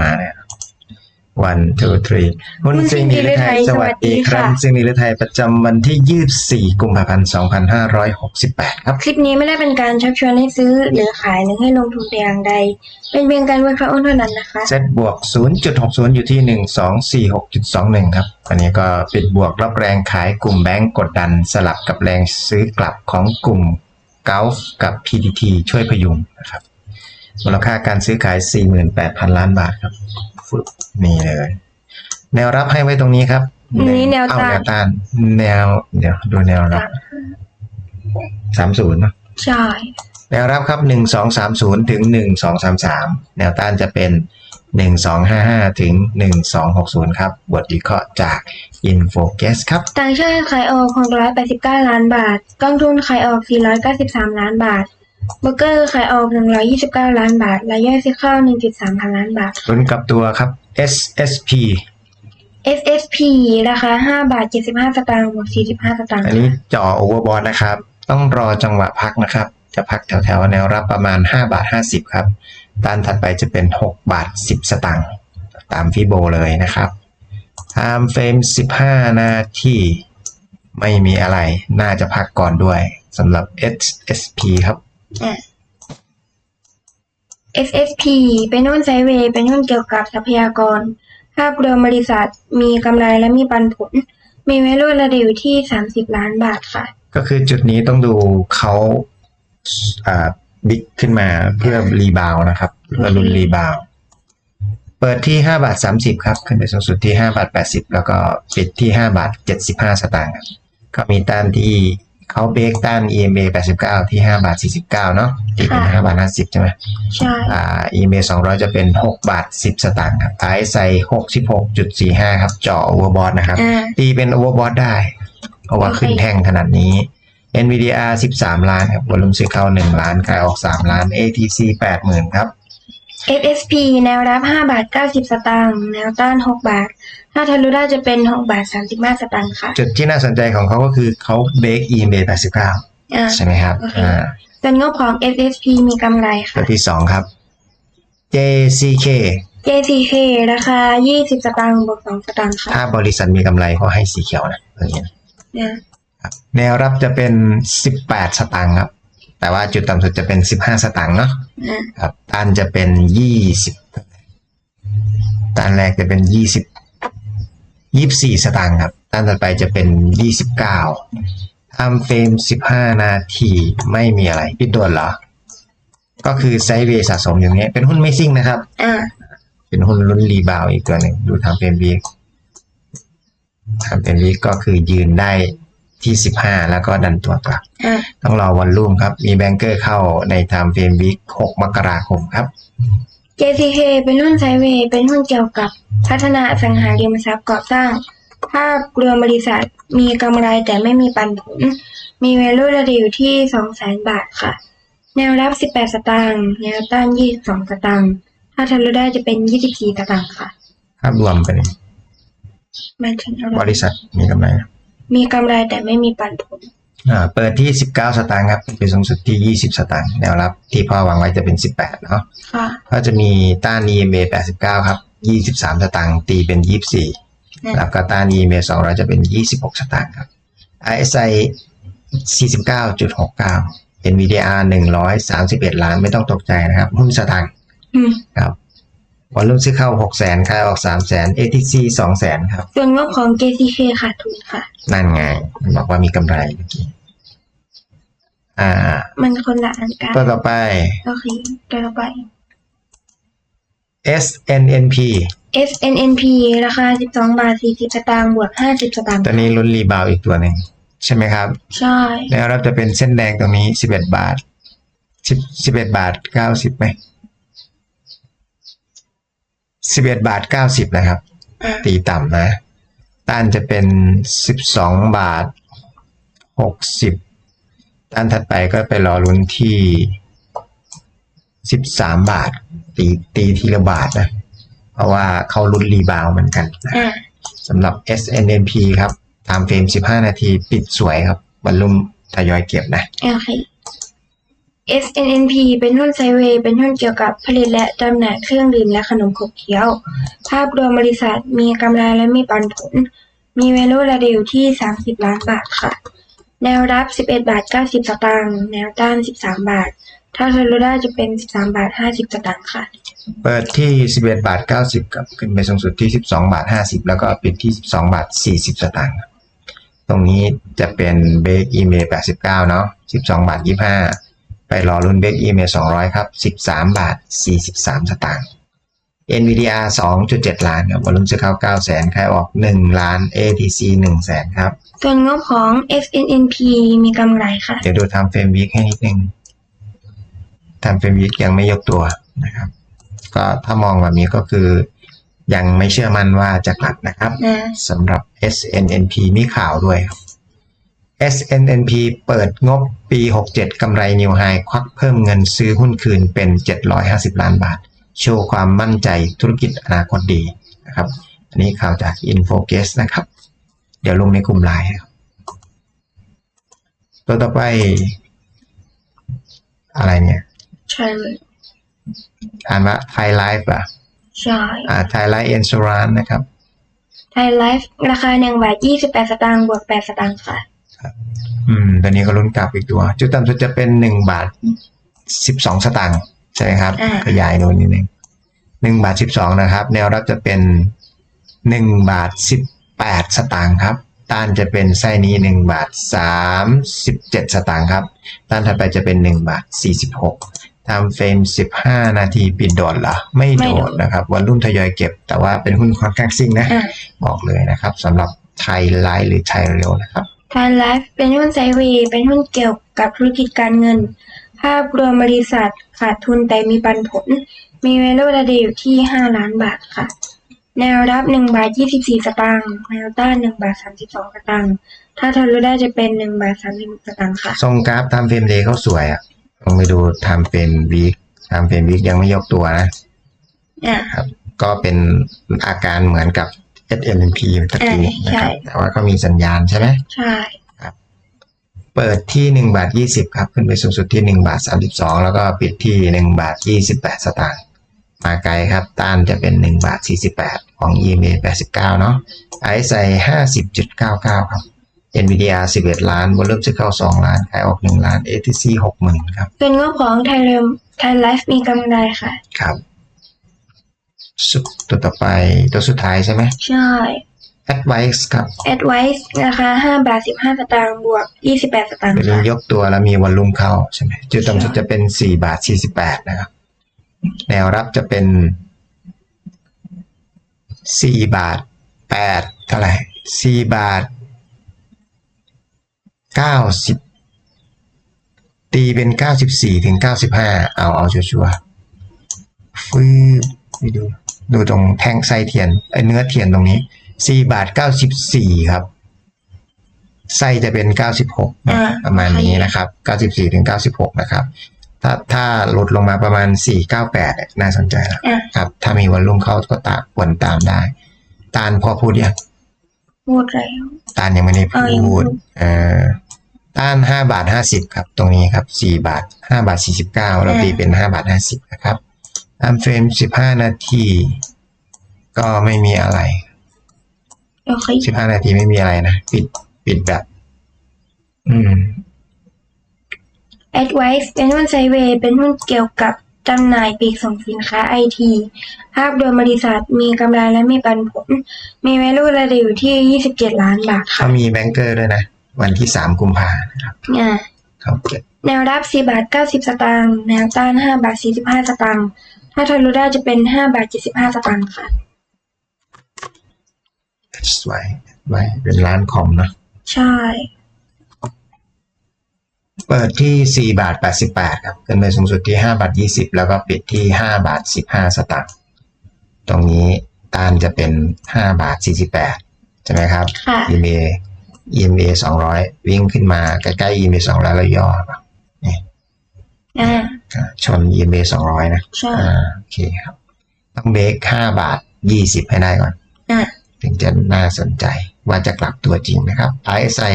มาแล้ว one two three หุ้นซิงนิรไทยสวัสดีครับซิงนิรไทยประจำวันที่24กุมภาพันธ์2568ครับ คลิปนี้ไม่ได้เป็นการชักชวนให้ซื้อหรือขายหรือให้ลงทุนแต่อย่างใด เป็นเพียงการวิเคราะห์เท่านั้นนะคะ เซตบวก0.60อยู่ที่1246.21ครับอันนี้ก็ปิดบวกรับแรงขายกลุ่มแบงก์กดดันสลับกับแรงซื้อกลับของกลุ่มเกลฟกับ PTT ช่วยพยุงนะครับ มูลค่าการซื้อขาย 48,000 ล้านบาทครับฟึบนี่เลย แนวรับให้ไว้ตรงนี้ครับอันนี้แนวเอาต้านแนวต้านแนว เดี๋ยวดูแนวรับ30เนอะใช่ แนวรับครับหนึ่งสองสามศูนย์ถึงหนึ่งสองสามสามแนวต้านจะเป็นหนึ่งสองห้าห้าถึงหนึ่งสองหกศูนย์ครับ บทวิเคราะห์จาก Infocus ครับ ต่างชาติขายออก689ล้านบาทกองทุนขายออก493ล้านบาท เบอร์เกอร์ขายออก 129 ล้านบาท รายย่อยซื้อเข้า1.3 พันล้านบาท ลุ้นกับตัวครับ SSP SSP ราคา 5 บาท 75 สตางค์บวก45 สตางค์อันนี้จ่อโอเวอร์บอทนะครับ ต้องรอจังหวะพักนะครับ จะพักแถวๆแนวรับประมาณ 5 บาท 50 ครับต้านถัดไปจะเป็น 6 บาท 10 สตางค์ตามฟิโบเลยนะครับ Time Frame 15 นาทีไม่มีอะไร น่าจะพักก่อนด้วยสำหรับ SSP ครับ อะ SSP เป็นหุ้นไซด์เวย์เป็นหุ้นเกี่ยวกับทรัพยากร ภาพรวมบริษัทมีกำไรและมีปันผล มีเวลูระดับอยู่ที่ 30 ล้านบาทค่ะ ก็คือจุดนี้ต้องดูเขาอ่าบิ๊กขึ้นมาเพื่อรีบาวด์นะครับเพื่อลุ้นรีบาวด์เปิดที่5บาท30 ครับ ขึ้นไปสูงสุดที่5บาท80 แล้วก็ปิดที่5บาท75 สตางค์ครับก็มีต้านที่ เขาเบรกต้าน EMA 89 ที่ 5 บาท 49 เนาะที่เป็นค่ะ5บาท 50 ใช่ไหมใช่อ่า EMA 200 จะเป็น 6 บาท 10 สตางค์ครับท้ายใส่ 66.45 ครับจ่อโอเวอร์บอทนะครับอ่าตีเป็นโอเวอร์บอทได้ เพราะว่าโอเคขึ้นแท่งขนาดนี้ NVDR 13 ล้านครับวอลุ่มซื้อเข้า 1 ล้านขายออก 3 ล้าน ATC 80,000 ครับ SSP แนวรับ 5 บาท 90 สตางค์แนวต้าน 6 บาท ถ้าทะลุได้จะเป็น 6 บาท 35 สตางค์ค่ะ จุดที่น่าสนใจของเขาก็คือเขาเบรก EMA 89อ่าใช่ไหมครับโอเคอ่าส่วนงบของ SSP มีกำไรตัค่ะวที่ 2 ครับ JCK JCK ราคา 20 สตางค์บวก 2 สตางค์ค่ะ ถ้าบริษัทมีกำไรก็ให้สีเขียวนะอย่างนี้นะอ่าครับแนวรับจะเป็น 18 สตางค์ครับ แต่ว่าจุดต่ำสุดจะเป็น15สตางค์เนาะอ่าครับต้านจะเป็นยี่สิบต้านแรกจะเป็นยี่สิบยี่สิบสี่สตางค์ครับต้านต่อไปจะเป็นยี่สิบเก้าทำเฟรมสิบห้านาทีไม่มีอะไรปิดด่วนเหรอ ก็คือไซด์เวย์สะสมอย่างเงี้ยเป็นหุ้นไม่ซิ่งนะครับอ่าเป็นหุ้นลุ้นรีบาวด์อีกตัวหนึ่งดูทางเฟรมวีทางเฟรมวีก็คือยืนได้ ที่สิบห้าแล้วก็ดันตัวกลับอ่าต้องรอวันรุ่มครับ มีแบงเกอร์เข้าในไทม์เฟรมวีค6มกราคมครับ JCK เป็นหุ้นไซด์เวย์เป็นหุ้นเกี่ยวกับพัฒนาอสังหาริมทรัพย์ก่อสร้าง ภาพรวมบริษัทมีกำไรแต่ไม่มีปันผล มีเวลูระดับอยู่ที่ 200,000 บาทค่ะ แนวรับ 18 สตางค์แนวต้าน 22 สตางค์ถ้าทะลุได้จะเป็น 24 สตางค์ค่ะ ภาพรวมเป็นหมายถึงอะไรบริษัทมีกำไรนะ มีกำไรแต่ไม่มีปันผล อ่าเปิดที่ 19 สตางค์ครับเป็นสูงสุดที่ 20 สตางค์แนวรับ ที่พ่อวางไว้จะเป็น 18เนาะค่ะ ก็จะมีต้าน EMA 89 ครับ 23 สตางค์ตีเป็นอืม24 แล้วก็ต้าน EMA 200 จะเป็น 26 สตางค์ครับ RSI 49.69 NVDR 131 ล้านไม่ต้องตกใจนะครับหุ้นสตางค์อืม ครับ วอลลุ่มซื้อเข้า6 0 0 0 0ขายออก3 0 0 0 0 ATC 2 0 0 0 0ครับ ส่วนงบของ JCK ขาดทุนค่ะ นั่นไง มันบอกว่ามีกำไรเมื่อกี้ อ่า มันคนละอันกันตัวต่อไป โอเคตัวต่อไป SNNP SNNP ราคา 12 บาท 40 สตางค์ บวก 50 สตางค์ ตัวนี้ลุ้นรีบาวด์อีกตัวหนึ่งใช่ไหมครับ ใช่แนวรับจะเป็นเส้นแดงตรงนี้ 11 บาท10 11 บาท 90ไหม 11บาท90นะครับอะตีต่ำนะ ต้านจะเป็น12บาท60ต้านถัดไปก็ไปรอลุ้นที่13บาท ตีตีทีละบาทนะ เพราะว่าเขาลุ้นรีบาวด์เหมือนกันนะอะสำหรับ SNNP ครับ ตามเฟรม15นาทีปิดสวยครับบรรลุมทยอยเก็บนะโอเค SNNP เป็นหุ้นไซเวย์เป็นหุ้นเกี่ยวกับผลิตและจำหน่ายเครื่องดื่มและขนมขบเคี้ยว ภาพรวมบริษัทมีกำไรและมีปันผล มี value ระดับอยู่ที่ 30 ล้านบาทค่ะ แนวรับ 11 บาท 90 สตางค์ แนวต้าน 13 บาท ถ้าทะลุได้จะเป็น 13 บาท 50 สตางค์ค่ะ เปิดที่ 11 บาท 90ครับขึ้นไปสูงสุดที่ 12 บาท 50 แล้วก็ปิดที่ 12 บาท 40 สตางค์ ตรงนี้จะเป็นเบรกอีเมล89 เนาะ12 บาท 25 ไปรอรุ่นเบรกอีเมล200 ครับ 13 บาท 43 สตางค์ NVDR 2.7 ล้านครับวอลุ่มซื้อเข้า9แสนขายออก 1 ล้าน ATC 1แสนครับ ส่วนงบของ SNNP มีกำไรค่ะ เดี๋ยวดูทำเฟรมวิกให้นิดนึงทำเฟรมวิกยังไม่ยกตัวนะครับ ก็ถ้ามองแบบนี้ก็คือ ยังไม่เชื่อมั่นว่าจะกลับนะครับนะสำหรับ SNNP มีข่าวด้วยครับ SNNP เปิดงบปี 67 กำไรนิวไฮควักเพิ่มเงินซื้อหุ้นคืนเป็น 750 ล้านบาท โชว์ความมั่นใจธุรกิจอนาคตดีนะครับ อันนี้ข่าวจาก Infocus นะครับ เดี๋ยวลงในกลุ่มไลน์นะครับตัวต่อไป อะไรเนี่ย ใช่เลย อ่านว่า Thai Life อะ ใช่ อ่า Thai Life Insurance นะครับไทยไลฟ์ราคา1บาท28สตางค์บวก8สตางค์ค่ะ อืมตอนนี้ก็ลุ้นกลับอีกตัว จุดต่ำสุดจะเป็นหนึ่งบาทสิบสองสตางค์ใช่ไหมครับ อ่า ขยายดูนิดนึงหนึ่งบาทสิบสองนะครับ แนวรับจะเป็นหนึ่งบาทสิบแปดสตางค์ครับ ต้านจะเป็นไส้นี้หนึ่งบาทสามสิบเจ็ดสตางค์ครับ ต้านถัดไปจะเป็นหนึ่งบาทสี่สิบหกทำเฟรมสิบห้านาทีปิดโดดเหรอ ไม่ไม่โดโดดดนะครับ วันรุ่นทยอยเก็บ แต่ว่าเป็นหุ้นค่อนข้างซิ่งนะ อ่า บอกเลยนะครับสำหรับไทยไลท์หรือไทยเร็วนะครับ ไทยไลฟ์เป็นหุ้นไซด์เวย์เป็นหุ้นเกี่ยวกับธุรกิจการเงิน ภาพรวมบริษัทขาดทุนแต่มีปันผล มี value ระดับอยู่ที่ 5 ล้านบาทค่ะ แนวรับ 1 บาท 24 สตางค์แนวต้าน 1 บาท 32 สตางค์ถ้าทะลุได้จะเป็น 1 บาท 36 สตางค์ค่ะ ทรงกราฟทำเฟรมเดย์เขาสวยอะลองไปดูทำเฟรมวีคทำเฟรมวีคยังไม่ยกตัวนะอ่าครับ ก็เป็นอาการเหมือนกับ S L P ตะกี้อ่านะครับใช่แต่ว่าก็มีสัญญาณใช่ไหมใช่เปิดที่หนึ่งบาทยี่สิบครับ ขึ้นไปสูงสุดที่หนึ่งบาทสามสิบสองแล้วก็ปิดที่หนึ่งบาทยี่สิบแปดสตางค์มาไกลครับ ต้านจะเป็นหนึ่งบาทสี่สิบแปดของ e m a แปดสิบเก้าเนาะไอซ์ไซห้าสิบจุดเก้าเก้าครับ NVIDIA สิบเอ็ดล้านวอลลุ่มจะเข้าสองล้าน ขายออกหนึ่งล้าน ATC หกหมื่นครับส่วนงบของไทยเรมไทยไลฟ์มีกำไรค่ะ ครับ สุดตัวต่อไปตัวสุดท้ายใช่ไหมใช่ Advice ครับ Advice ราคา5บาท15สตางค์บวก28สตางค์เป็นค่ะยกตัวแล้วมีวอลลุ่มเข้าใช่ไหมจุดต่ำสุดจะเป็น4บาท48นะครับ แนวรับจะเป็น4บาท8เท่าไหร่4บาท90ตีเป็น94ถึง95เอาเอาชัวร์ๆฟื้นไปดู ดูตรงแท่งไส้เทียนไอ้เนื้อเทียนตรงนี้4บาท94ครับไส้จะเป็น96นะอ่าประมาณนี้นะครับ94ถึง96นะครับ ถ้าถ้าหลุดลงมาประมาณ498เนี่ยน่าสนใจแล้วอะครับ ถ้ามีวันลุ่มเข้าก็ตามควรตามได้ ตาลพอพูดยังพูดแล้วตาลยังไม่ได้เออยังไม่พูพูดดเอ่อต้าน5บาท50ครับ ตรงนี้ครับ4บาท5บาท49เราตีเป็น5บาท50นะครับ ตามเฟรม15นาที ก็ไม่มีอะไรโอเค15นาทีไม่มีอะไรนะ ปิดปิดแบบ อืม Advice เป็นหุ้นไซด์เวย์เป็นหุ้นเกี่ยวกับจำหน่ายปลีกส่งสินค้าไอทีภาพโดยบริษัทมีกำไรและมีปันผล มี value ระดับอยู่ที่ 27 ล้านบาทค่ะเขามีแบงเกอร์ด้วยนะ วันที่ 3 กุมภานะครับอ่าเขาเก็บแนวรับ 4 บาท 90 สตางค์แนวต้าน 5 บาท 45 สตางค์ ถ้าทะลุได้จะเป็น5บาท75สตางค์ค่ะ ไว้ไว้เป็นร้านคอมเนอะใช่ เปิดที่ 4 บาท 88 ครับขึ้นไปสูงสุดที่ 5 บาท 20 แล้วก็ปิดที่ 5 บาท 15 สตางค์ตรงนี้ต้านจะเป็น 5 บาท 48 ใช่ไหมครับ ค่ะ EMA EMA 200 วิ่งขึ้นมาใกล้ๆ EMA 200แล้วย่อครับนี่ อ่าอ่าชน EMA 200นะใช่อ่าโอเคครับ ต้องเบรก5บาท20ให้ได้ก่อน อ่าถึงจะน่าสนใจว่าจะกลับตัวจริงนะครับ RSI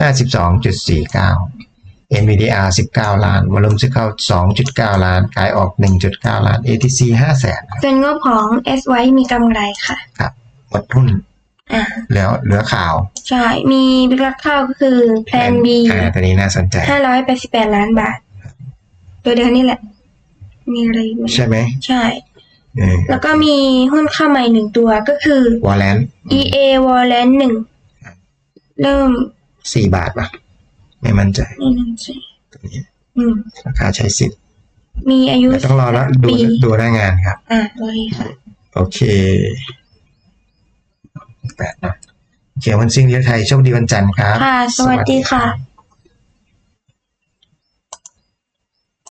52.49 NVDR 19 ล้านวอลุ่มซื้อเข้า 2.9 ล้าน ขายออก 1.9 ล้าน ATC 5แสนครับส่วนงบของ S ไว้มีกำไรค่ะ ครับหมดทุนอ่าแล้วเหลือข่าว ใช่ มีบิ๊กลักเข้าก็คือแพลน B อ่าตัวนี้น่าสนใจห้าร้อยแปดสิบแปดล้านบาท ตัวเดียวนี่แหละ มีอะไรอีกไหมใช่ไหมใช่ เออแล้วก็มีหุ้นเข้าใหม่หนึ่งตัวก็คือ วอลเลน EA w a l l a n หนึ่งเริ่มสี่บาทป่ะ ไม่มั่นใจนี่นั่นสิตัวนี้อืม ราคาใช้สิทธิ์มีอายุแต่ต้องรอแล้วดูปีดูหน้างานครับ อ่าโอเคค่ะ โอเคแปดนะโอเควันซิ่งเลี้ยวไทยโชคดีวันจันทร์ครับ ค่ะ สวัสดีค่ะ